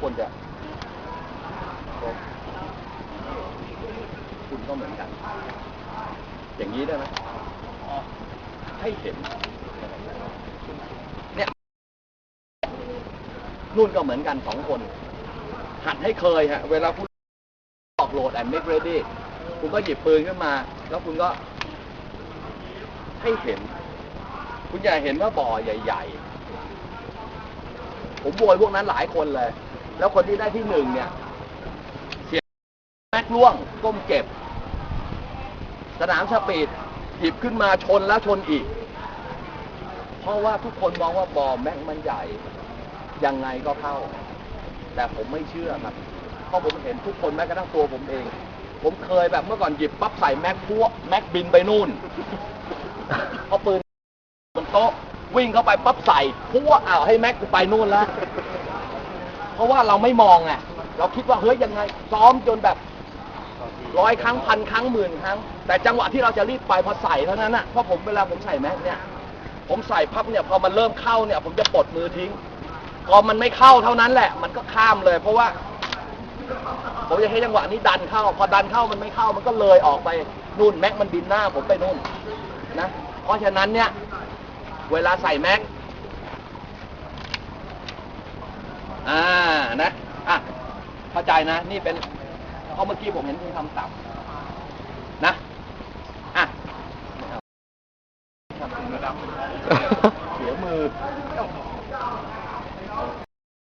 ควรจะคุณก็เหมือนกัน อย่างนี้ได้ไหมให้เห็น เนี่ยนุ่นก็เหมือนกันสองคน หัดให้เคยฮะ เวลาคุณออกโหลดแอนด์ make ready คุณก็หยิบปืนขึ้นมา แล้วคุณก็ให้เห็น คุณอย่าเห็นว่าบ่อใหญ่ ๆ ผมโวยพวกนั้นหลายคนเลย แล้วคนที่ได้ที่หนึ่งเนี่ย เสียแม็กล่วงก้มเก็บ สนามสปีดหยิบขึ้นมาชนแล้วชนอีก เพราะว่าทุกคนมองว่าบ่อแม็กมันใหญ่ ยังไงก็เข้า แต่ผมไม่เชื่อครับ เพราะผมเห็นทุกคนแม้กระทั่งตัวผมเอง ผมเคยแบบเมื่อก่อนหยิบปั๊บใส่แม็กพวกแม็กบินไปนู่นพอาปืนบนโต๊ะวิ่งเข้าไปปั๊บใส่พัวอ้าวให้แม็กกูไปนู่นแล้ว เพราะว่าเราไม่มองไงเราคิดว่าเฮ้ยยังไง ซ้อมจนแบบร้อยครั้งพันครั้งหมื่นครั้ง แต่จังหวะที่เราจะรีบไปพอใส่เท่านั้นน่ะเพราะผมเวลาผมใส่แม็กเนี่ย ผมใส่พับเนี่ยพอมันเริ่มเข้าเนี่ย ผมจะปลดมือทิ้งพอมันไม่เข้าเท่านั้นแหละ มันก็ข้ามเลย เพราะว่าผมจะใช้จังหวะนี้ดันเข้า พอดันเข้ามันไม่เข้ามันก็เลยออกไปนู่นแม็กมันบินหน้าผมไปนู่นนะเพราะฉะนั้นเนี่ย เวลาใส่แม็กอ่า นะ อะ เข้าใจนะ นี่เป็นเพราะเมื่อกี้ผมเห็นคุณทำตับนะ อะเสียมือ